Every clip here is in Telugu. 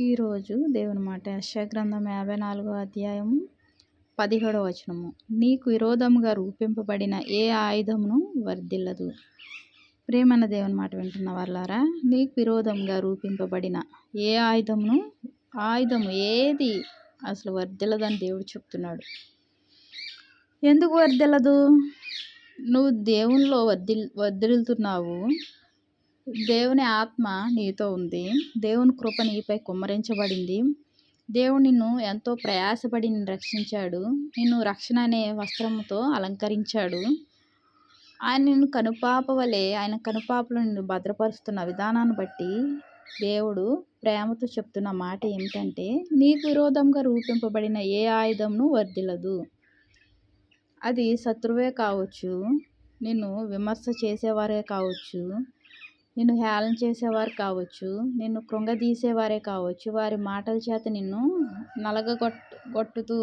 ఈరోజు దేవుని మాట. యశగ్రంథం యాభై నాలుగో అధ్యాయము పదిహేడవ వచనము. నీకు విరోధముగా రూపింపబడిన ఏ ఆయుధమును వర్ధిల్లదు. ప్రేమన్న దేవుని మాట వింటున్న వాళ్ళారా నీకు విరోధంగా రూపింపబడిన ఏ ఆయుధమును ఆయుధము ఏది అసలు వర్ధిల్లదని దేవుడు చెప్తున్నాడు. ఎందుకు వర్ధిల్లదు? నువ్వు దేవునిలో వర్ధి వర్ధిల్లుతున్నావు. దేవుని ఆత్మ నీతో ఉంది. దేవుని కృప నీపై కుమ్మరించబడింది. దేవుడు నిన్ను ఎంతో ప్రయాసపడి నిన్ను రక్షించాడు. నిన్ను రక్షణ అనే వస్త్రంతో అలంకరించాడు. ఆయన నిన్ను కనుపాప వలె ఆయన కనుపాపలు నిన్ను భద్రపరుస్తున్న విధానాన్ని బట్టి దేవుడు ప్రేమతో చెప్తున్న మాట ఏమిటంటే నీకు విరోధంగా రూపింపబడిన ఏ ఆయుధంను వర్దిలదు అది శత్రువే కావచ్చు. నిన్ను విమర్శ చేసేవారే కావచ్చు. నిన్ను హేళన చేసేవారు కావచ్చు నిన్ను కృంగదీసేవారే కావచ్చు వారి మాటల చేత నిన్ను నలగగొట్ గొట్టుతూ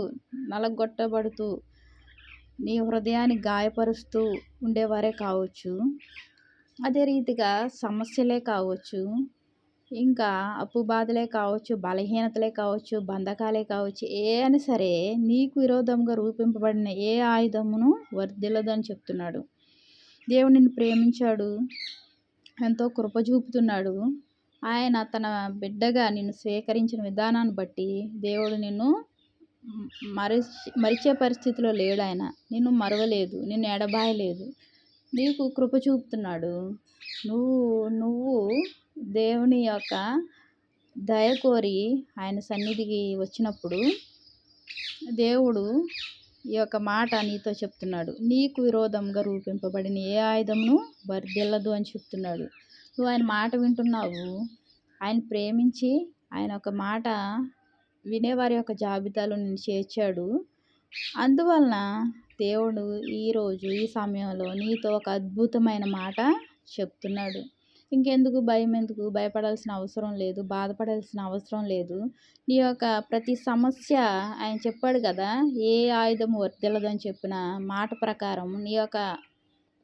నలగొట్టబడుతూ నీ హృదయాన్ని గాయపరుస్తూ ఉండేవారే కావచ్చు. అదే రీతిగా సమస్యలే కావచ్చు ఇంకా అప్పు బాధలే కావచ్చు బలహీనతలే కావచ్చు బంధకాలే కావచ్చు ఏ అని సరే నీకు విరోధంగా రూపింపబడిన ఏ ఆయుధమును వర్ధిల్లదని చెప్తున్నాడు. దేవుడు నిన్ను ప్రేమించాడు. ఎంతో కృప చూపుతున్నాడు. ఆయన తన బిడ్డగా నిన్ను స్వీకరించిన విధానాన్ని బట్టి దేవుడు నిన్ను మరి మరిచే పరిస్థితిలో లేడు ఆయన. నిన్ను మరవలేదు నిన్ను ఎడబాయలేదు. నీకు కృప చూపుతున్నాడు. నువ్వు నువ్వు దేవుని యొక్క దయ కోరి ఆయన సన్నిధికి వచ్చినప్పుడు దేవుడు ఈ యొక్క మాట నీతో చెప్తున్నాడు. నీకు విరోధంగా రూపింపబడిన ఏ ఆయుధమును వర్దిల్లదు అని చెప్తున్నాడు. నువ్వు ఆయన మాట వింటున్నావు. ఆయన ప్రేమించి ఆయన ఒక మాట వినేవారి యొక్క జాబితాలో నేను చేర్చాడు. అందువలన దేవుడు ఈరోజు ఈ సమయంలో నీతో ఒక అద్భుతమైన మాట చెప్తున్నాడు. ఇంకెందుకు? భయం ఎందుకు భయపడాల్సిన అవసరం లేదు. బాధపడాల్సిన అవసరం లేదు. నీ యొక్క ప్రతి సమస్య ఆయన చెప్పాడు కదా ఏ ఆయుధం వర్తిల్లదని చెప్పిన మాట ప్రకారం నీ యొక్క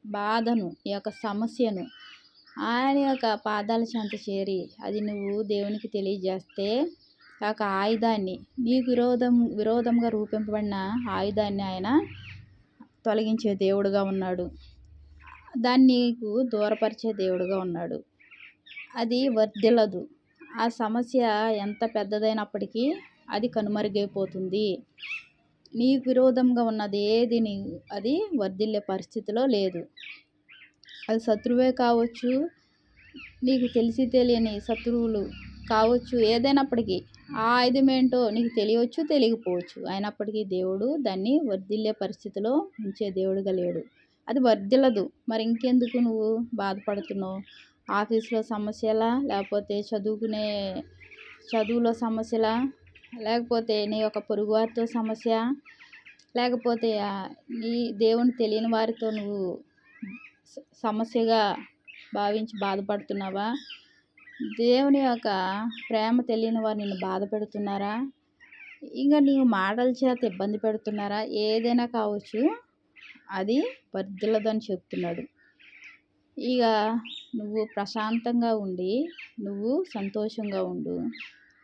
బాధను నీ యొక్క సమస్యను ఆయన యొక్క పాదాల చెంత చేరి అది నువ్వు దేవునికి తెలియజేస్తే ఆ యొక్క ఆయుధాన్ని నీకు విరోధం విరోధంగా రూపింపబడిన ఆయుధాన్ని ఆయన తొలగించే దేవుడుగా ఉన్నాడు. దాన్ని నీకు దూరపరిచే దేవుడుగా ఉన్నాడు. అది వర్ధిల్లదు. ఆ సమస్య ఎంత పెద్దదైనప్పటికీ అది కనుమరుగైపోతుంది. నీకు విరోధంగా ఉన్నది ఏది నీ అది వర్ధిల్లే పరిస్థితిలో లేదు. అది శత్రువే కావచ్చు నీకు తెలిసి తెలియని శత్రువులు కావచ్చు ఏదైనప్పటికీ ఆ ఆయుధం ఏంటో నీకు తెలియవచ్చు తెలియకపోవచ్చు. అయినప్పటికీ దేవుడు దాన్ని వర్ధిల్లే పరిస్థితిలో ఉంచే దేవుడుగా లేడు. అది వర్ధిల్లదు. మరి ఇంకెందుకు నువ్వు బాధపడుతున్నావు? ఆఫీస్లో సమస్యలా? లేకపోతే చదువుకునే చదువులో సమస్యలా? లేకపోతే నీ యొక్క పొరుగువారితో సమస్య? లేకపోతే నీ దేవుని తెలియని వారితో నువ్వు సమస్యగా భావించి బాధపడుతున్నావా? దేవుని యొక్క ప్రేమ తెలియని వారు నిన్ను బాధ పెడుతున్నారా ఇంకా నీవు మాటల చేత ఇబ్బంది పెడుతున్నారా? ఏదైనా కావచ్చు. అది వర్ధిల్లదని చెప్తున్నాడు. ఇక నువ్వు ప్రశాంతంగా ఉండి నువ్వు సంతోషంగా ఉండు.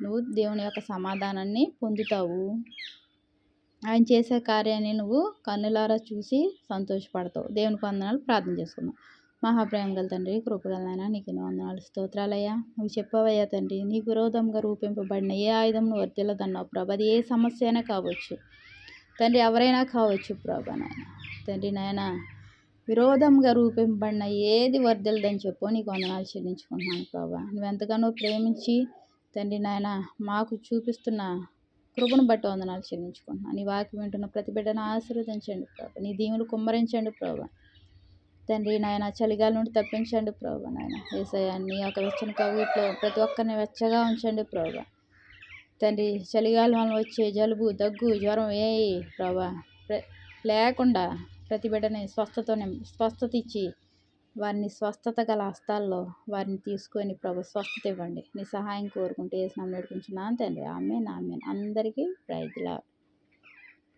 నువ్వు దేవుని యొక్క సమాధానాన్ని పొందుతావు. ఆయన చేసే కార్యాన్ని నువ్వు కన్నులారా చూసి సంతోషపడతావు. దేవునికి వందనాలు ప్రార్థన చేసుకుందాం. మహాప్రేమ గల తండ్రి కృపగలనైనా నీకు వందనాలు. స్తోత్రాలయ్యా నువ్వు చెప్పవయ్యా తండ్రి నీకు విరోధంగా రూపింపబడిన ఏ ఆయుధం నువ్వు వర్తిల్లదన్నావు ప్రభా? అది ఏ సమస్య అయినా కావచ్చు. తండ్రి ఎవరైనా కావచ్చు ప్రభా నాయన. తండ్రి నాయన విరోధంగా రూపింపబడిన ఏది వర్దలదని చెప్పు నీకు వందనాలు చెల్లించుకుంటున్నాను ప్రభా. నువ్వెంతగానో ప్రేమించి తండ్రి నాయన మాకు చూపిస్తున్న కృపను బట్టి వందనాలు చెల్లించుకుంటున్నాను. నీ వాకి వింటున్న ప్రతి బిడ్డను ఆశీర్వదించండి ప్రభా. నీ దీవులు కుమ్మరించండి ప్రభా. తండ్రి నాయన చలిగాల నుండి తప్పించండి ప్రభా నాయన. ఏసయ్య నీ యొక్క వెచ్చని కవిట్లో ప్రతి ఒక్కరిని వెచ్చగా ఉంచండి ప్రభా. తండ్రి చలిగాలం వల్ల వచ్చే జలుబు దగ్గు జ్వరం ఏ ప్రభా. లేకుండా ప్రతి బిడ్డని స్వస్థతోనే స్వస్థత ఇచ్చి వారిని స్వస్థత గల హస్తాల్లో వారిని తీసుకొని ప్రభు స్వస్థత ఇవ్వండి. నీ సహాయం కోరుకుంటే వేసినాం నడిపించున్నాను తండ్రి. ఆమె ఆమె అందరికీ ప్రైజ్లా